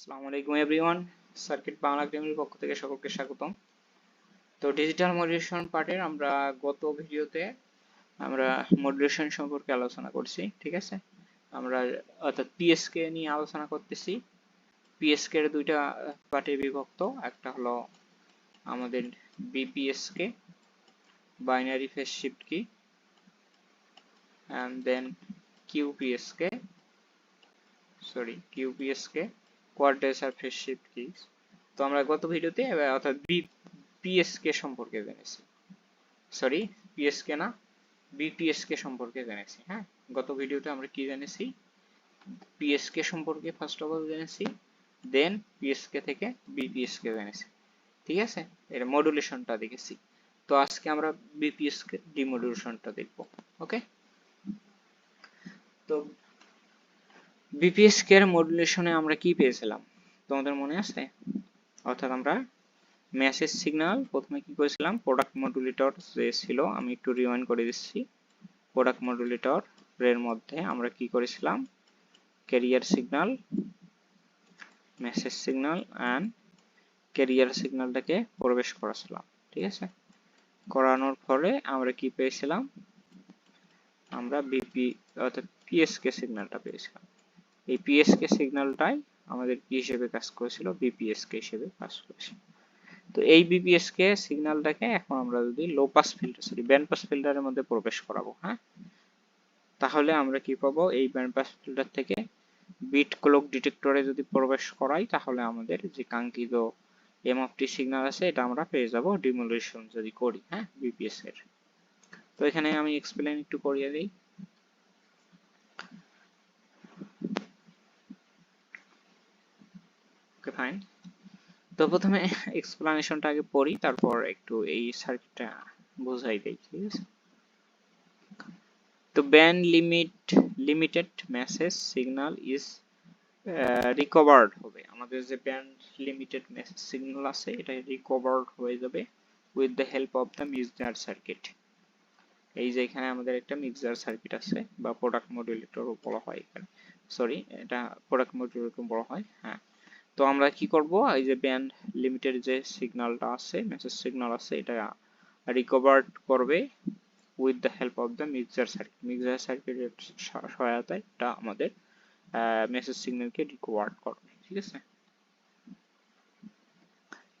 আসসালামু আলাইকুম everyone circuit Bangla পক্ষ থেকে সকলকে স্বাগতম। তো ডিজিটাল মডুলেশন পার্টের আমরা গত ভিডিওতে আমরা মডুলেশন সম্পর্কে আলোচনা করছি, ঠিক আছে? আমরা, অর্থাৎ পিএসকে নিয়ে আলোচনা করতেছি। পিএসকে এর দুইটা পার্টে বিভক্ত। একটা হলো আমাদের BPSK binary phase shift key and then QPSK sorry QPSK quadrature phase shift keys তো আমরা গত ভিডিওতে অর্থাৎ বিপিএসকে সম্পর্কে জেনেছি। সরি পিএসকে না বিপিএসকে সম্পর্কে জেনেছি হ্যাঁ? গত ভিডিওতে আমরা কি জেনেছি? পিএসকে সম্পর্কে ফার্স্ট অফ অল জেনেছি দেন পিএসকে থেকে বিপিএসকে জেনেছি। ঠিক আছে? এর মডুলেশনটা দেখেছি। তো আজকে আমরা বিপিএসকে ডিমডুলেশনটা দেখব ওকে তো বিপিএসকে এর মডুলেশনে আমরা কি পেয়েছিলাম? তোমাদের মনে আছে? অর্থাৎ আমরা মেসেজ সিগন্যাল প্রথমে কি করেছিলাম? প্রোডাক্ট মডুলেটর যে ছিল, আমি একটু রিওয়াইন্ড করে দিচ্ছি। প্রোডাক্ট মডুলেটর এর মধ্যে আমরা কি করেছিলাম? Carrier signal message signal and carrier সিগন্যালটাকে প্রবেশ করাছিলাম, ঠিক আছে? করানোর ফলে আমরা কি পেয়েছিলাম? আমরা বিপি অর্থাৎ পিএসকে সিগন্যালটা পেয়েছিলাম। এই পিএসকে সিগন্যালটাই আমাদের কি হিসেবে কাজ করেছিল বিপিএসকে হিসেবে কাজ করেছিল। তো এই বিপিএসকে সিগন্যালটাকে এখন আমরা যদি low pass filter sorry band pass ফিল্টারের মধ্যে প্রবেশ করাবো হ্যাঁ? তাহলে আমরা কি পাবো? এই ব্যান্ড পাস ফিল্টার থেকে বিট ক্লক ডিটেক্টরে যদি প্রবেশ করাই, তাহলে আমাদের যে কাঙ্ক্ষিত এমএফটি সিগন্যাল আছে, এটা আমরা পেয়ে যাব ডিমোলেশন যদি করি হ্যাঁ বিপিএস এর। তো এখানে আমি এক্সপ্লেন একটু করিয়ে দিই। ওকে ফাইন তো প্রথমে এক্সপ্লানেশনটা আগে পড়ি, তারপর একটু এই সার্কিটটা বোঝাই দেই, ঠিক আছে? তো band limit limited message signal is recovered হবে। আমাদের যে ব্যান্ড লিমিটেড মেসেজ সিগন্যাল আছে এটা রিকভার্ড হয়ে যাবে with the help of the mixer circuit এই যে এখানে আমাদের একটা মিক্সার সার্কিট আছে, বা প্রোডাক্ট মডুলেটর বলা হয় এখানে। সরি এটা প্রোডাক্ট মডুলেটর বলা হয় হ্যাঁ। তো আমরা কি করব? এই যে ব্যান্ড লিমিটেড যে সিগন্যালটা আছে মেসেজ সিগন্যাল আছে, এটা রিকভার করবে with the help of the mixer circuit mixer সার্কিটের সহায়তায় এটা আমাদের মেসেজ সিগন্যালকে রিকভার করবে, ঠিক আছে?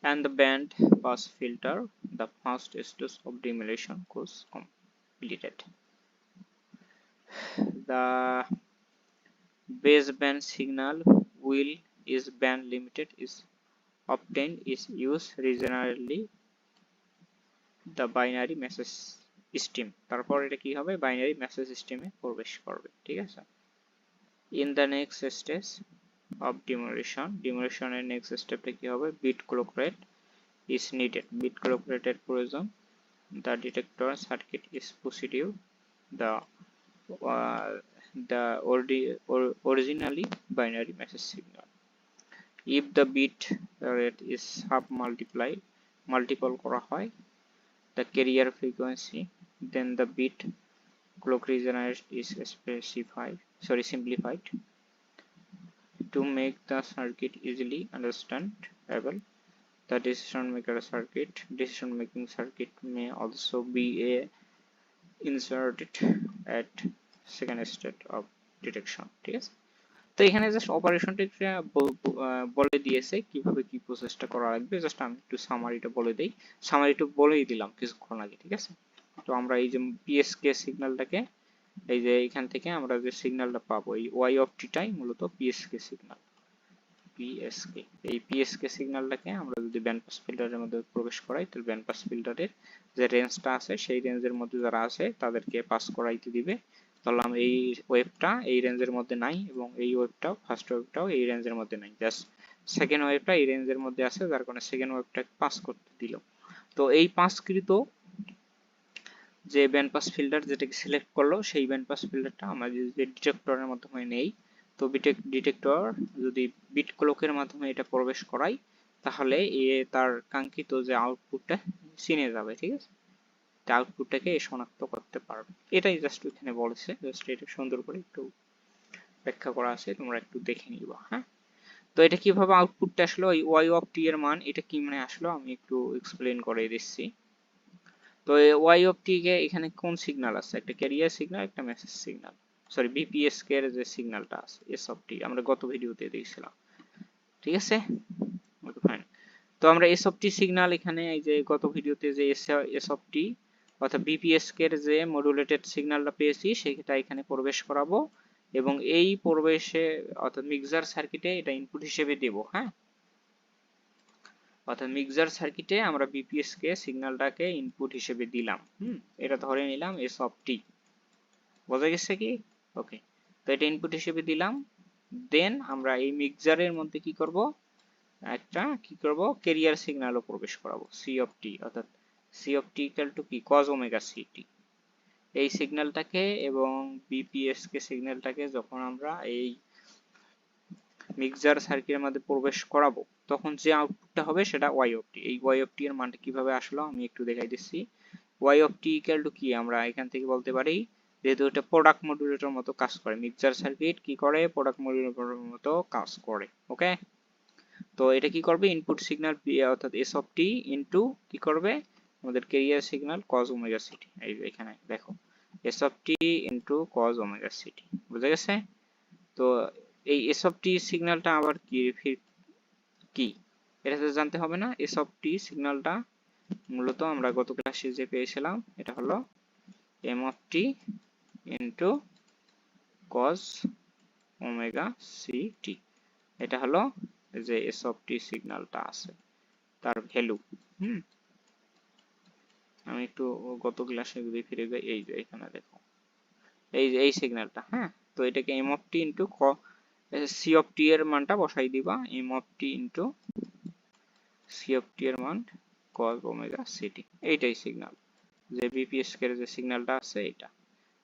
And the band pass filter, the first stage of demolition was completed. The baseband signal will is band limited is obtained is used regionally the binary message stream তারপর এটা কি হবে বাইনারি মেসেজ সিস্টেমে প্রবেশ করবে ঠিক আছে in the next stage of demolition demolition এর next স্টেপটা কি হবে clock rate is needed bit clock rate এর প্রয়োজন the detector circuit is positive the uh, the ordi or originally binary message signal if the bit rate is half multiply multiple করা হয় the carrier frequency then the bit clock region is specified sorry simplified to make the circuit easily understandable the decision maker circuit decision making circuit may also be a inserted at second state of detection ঠিক আছে তো এখানে just অপারেশনটা বলে দিয়েছে, কীভাবে কি প্রসেসটা করা লাগবে জাস্ট আমি একটু সামারিটা বলে দেই। সামারিটা বলেই দিলাম কিছুক্ষণ আগে, ঠিক আছে? তো আমরা এই যে পিএসকে সিগন্যালটাকে এই যে এখান থেকে আমরা যে সিগন্যালটা পাবো, এই ওয়াই অফ টিটাই মূলত পিএসকে সিগন্যাল পিএসকে এই পিএসকে সিগন্যালটাকে আমরা যদি ব্যান্ড পাস ফিল্টারের মধ্যে প্রবেশ করাই, তাহলে ব্যান্ড পাস ফিল্টারের যে রেঞ্জটা আছে, সেই রেঞ্জের মধ্যে যারা আছে, তাদেরকে পাস করাইতে দিবে। ধরলাম এই ওয়েবটা এই রেঞ্জের মধ্যে নাই এবং এই ওয়েবটাও ফার্স্ট ওয়েবটাও এই রেঞ্জের মধ্যে নাই। জাস্ট সেকেন্ড ওয়েবটা এই রেঞ্জের মধ্যে আছে, যার কারণে সেকেন্ড ওয়েবটা পাস করতে দিল। তো এই পাসকৃত যে ব্যান্ড পাস ফিল্টার যেটাকে সিলেক্ট করল, সেই ব্যান্ড পাস ফিল্টারটা আমরা যদি ডিটেক্টরের মাধ্যমে নেই, তো বিটেক ডিটেক্টর যদি বিট ক্লকের মাধ্যমে এটা প্রবেশ করাই তাহলে এ তার কাঙ্ক্ষিত যে আউটপুটটা চিনে যাবে, ঠিক আছে? আউটপুটটাকে শনাক্ত করতে পারবে এটাই জাস্ট এখানে বলেছে। জাস্ট এটা সুন্দর করে একটু ব্যাখ্যা করা আছে, তোমরা একটু দেখে নিবা হ্যাঁ? তো এটা কীভাবে আউটপুটটা আসলো, এই ওয়াই অফ টি এর মান, এটা কি মানে আসলো? আমি একটু এক্সপ্লেন করে দিচ্ছি। তো ওয়াই অফ টি কে এখানে কোন সিগন্যাল আছে? একটা ক্যারিয়ার সিগন্যাল একটা message signal sorry BPS K এর যে সিগন্যালটা আছে এস অফ টি আমরা গত ভিডিওতে দেখছিলাম। ঠিক আছে? ফাইন তো আমরা এস অফ টি সিগন্যাল এখানে, এই যে গত ভিডিওতে যে এস অফ টি অর্থাৎ বিপিএস কে এর যে মডুলেটেড সিগন্যালটা পেয়েছি, সেটা এখানে প্রবেশ করাবো এবং এই প্রবেশে, অর্থাৎ মিক্সার সার্কিটে এটা ইনপুট হিসেবে দেব হ্যাঁ? অর্থাৎ মিক্সার সার্কিটে আমরা বিপিএস কে সিগন্যালটাকে ইনপুট হিসেবে দিলাম, হুম? এটা ধরে নিলাম এস অফ টি বোঝা গেছে কি? ওকে তো এটা ইনপুট হিসেবে দিলাম। দেন আমরা এই মিক্সারের মধ্যে কি করব? একটা কি করব? ক্যারিয়ার সিগন্যালও প্রবেশ করাবো সি অফ টি অর্থাৎ C of T equal to কি কজ ওমেগা সি টি এই সিগন্যালটাকে এবং বিপিএস কে সিগন্যালটাকে যখন আমরা এই মিক্সার সার্কিটের মধ্যে প্রবেশ করাবো, তখন যে আউটপুটটা হবে সেটা ওয়াই অফ টি এই ওয়াই অফ টি এর মানটা কীভাবে আসলো আমি একটু দেখাই দিচ্ছি। Y of T equal to কি? আমরা এখান থেকে বলতে পারি, যেহেতু এটা প্রোডাক্ট মডুলেটর মতো কাজ করে মিক্সার সার্কিট কি করে? প্রোডাক্ট মডুলেটর মতো কাজ করে ওকে তো এটা কি করবে? ইনপুট সিগন্যাল অর্থাৎ এস অফ টি ইনটু কি করবে? আমাদের carrier signal cos omega C T এই যে এখানে দেখো S of T into cos omega C T বুঝা গেছে? তো এই এস অফ টি সিগন্যালটা আবার কি কি? এটা তো জানতে হবে না এস অফ টি সিগন্যালটা মূলত আমরা গত ক্লাসে যে পেয়েছিলাম, এটা হলো M of T into cos omega C T এটা হলো যে এস অফ টি সিগন্যালটা আছে, তার ভ্যালু হুম? আমি একটু গত ক্লাসে যদি ফিরে যাই, এই যে এখানে দেখো। এই যে, এই সিগন্যালটা হ্যাঁ? তো এটাকে M of T into C of T এর মানটা বসাই দিবা। M of T into C of T এর মান কজ ওমেগা সিটি এইটাই সিগন্যাল যে বিপিএস এর যে সিগন্যালটা আছে এটা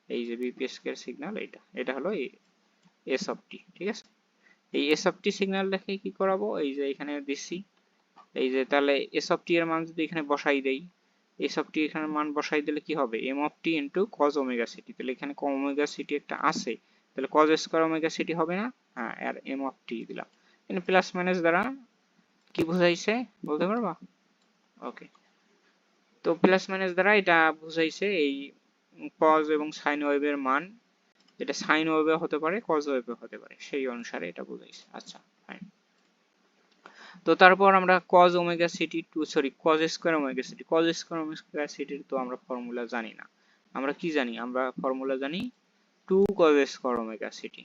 এই যে বিপিএস এর সিগন্যাল এটা এটা হলো এস অফ টি ঠিক আছে? এই এস অফ টি সিগন্যাল দেখে কি করাবো? এই যে এখানে দিচ্ছি এই যে তাহলে এস অফ টি এর মান যদি এখানে বসাই দেই এস অফ টি এখানে মান বসাই দিলে কি হবে? M of T into cos omega C T তাহলে এখানে কম ওমেগা সিটি একটা আছে। তাহলে কজ স্কোয়ার ওমেগা সিটি হবে না? হ্যাঁ আর এম অফ টি দিলাম। এখানে প্লাস মাইনাস দ্বারা কি বোঝাইছে? বলতে পারবা? ওকে তো প্লাস মাইনাস দ্বারা এটা বুঝাইছে এই কজ এবং সাইন ওয়েভের মান। এটা সাইন ওয়েভে হতে পারে কজ ওয়েভে হতে পারে। সেই অনুসারে এটা বুঝাইছে। আচ্ছা। তো তারপর আমরা cos omega C T two sorry cos square omega C T cos square omega সিটির তো আমরা ফর্মুলা জানি না। আমরা কি জানি? আমরা ফর্মুলা জানি 2 cos square omega C T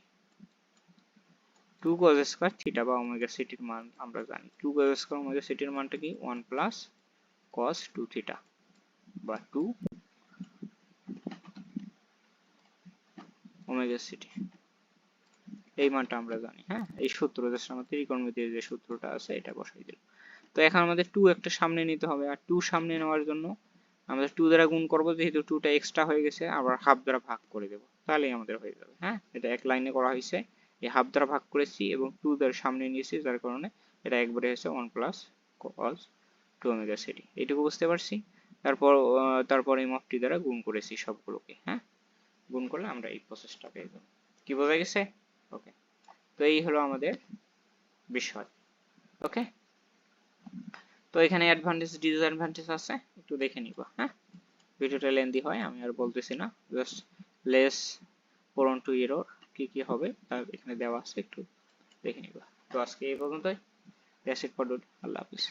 2 cos square theta বা ওমেগা সিটির মান আমরা জানি। 2 cos স্কয়ার ওমেগা সিটির মানটা কি? 1 প্লাস cos 2 থিটা বা 2 ওমেগা সিটি এই মানটা আমরা জানি হ্যাঁ? এই সূত্র যে আমাদের ত্রিকোণমিতির যে সূত্রটা আছে, এটা বসাই দিলাম তো এখন আমাদের 2 একটা সামনে নিতে হবে, আর 2 সামনে নেওয়ার জন্য আমরা 2 দ্বারা গুণ করব, যেহেতু 2টা এক্সট্রা হয়ে গেছে, আবার হাফ দ্বারা ভাগ করে দেব। তাহলেই আমাদের হয়ে যাবে হ্যাঁ? এটা এক লাইনে করা হয়েছে। এই হাফ দ্বারা ভাগ করেছি এবং 2 দ্বারা সামনে নিয়েছি, যার কারণে এটা একবারে হয়েছে 1 প্লাস cos 2 ওমেগা সিটি এইটুকু বুঝতে পারছি? তারপর তারপর এই মাপটি দ্বারা গুণ করেছি সবগুলোকে হ্যাঁ? গুণ করলে আমরা এই প্রসেসটা পেয়ে যাব। কি বোঝা গেছে? ওকে তো এই হলো আমাদের বিষয়। ওকে তো এখানে অ্যাডভান্টেজ ডিসঅ্যাডভান্টেজ আছে, একটু দেখে নিবা হ্যাঁ? ভিডিওটা লেন্দি হয়, আমি আর বলতেছি না। Just less prone to error কি কি হবে, তা এখানে দেওয়া আছে, একটু দেখে নিবা। তো আজকে এই পর্যন্তই। দ্যাটস ইট আল্লাহ হাফিজ।